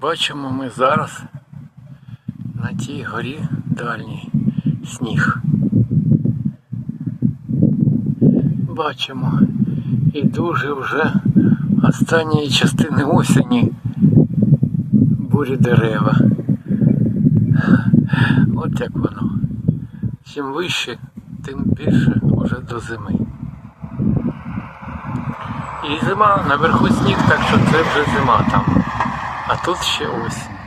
Бачимо ми зараз на тій горі дальній сніг. Бачимо і дуже вже останньої частини осені бурі дерева. От як воно. Чим вище, тим більше вже до зими. І зима, наверху сніг, так що це вже зима там. А тут ще осінь.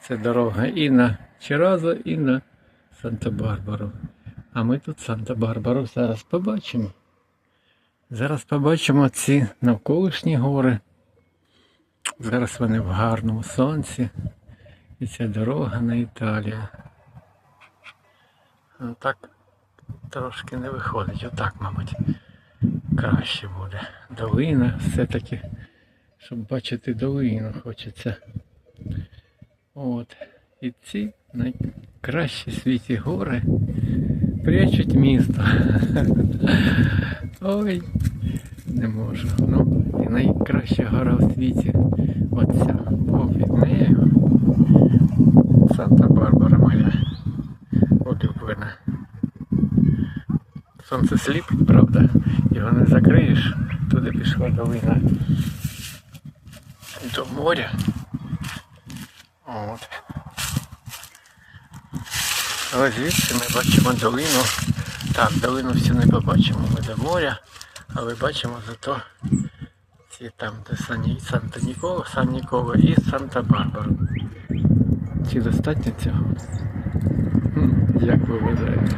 Це дорога і на Чиразо, і на Санта-Барбару. А ми тут Санта-Барбару зараз побачимо. Зараз побачимо ці навколишні гори. Зараз вони в гарному сонці. І ця дорога на Італію. Ну, так трошки не виходить. Отак, мабуть, краще буде. Долина все-таки, щоб бачити долину хочеться. От. І ці найкращі світі гори прячуть місто. Ой, не можу. Ну, і найкраща гора в світі. Оця. Бо під нею Санта-Барбара моя улюблена. Сонце сліпить, правда? Його не закриєш. Туди пішла долина до моря. От. Ось звідси ми бачимо долину. Так, долину всю не побачимо. Ми до моря, але бачимо зато ці там, де Санта Нікола, Сан Нікола і Санта-Барбара. Чи достатньо цього? Як ви вважаєте?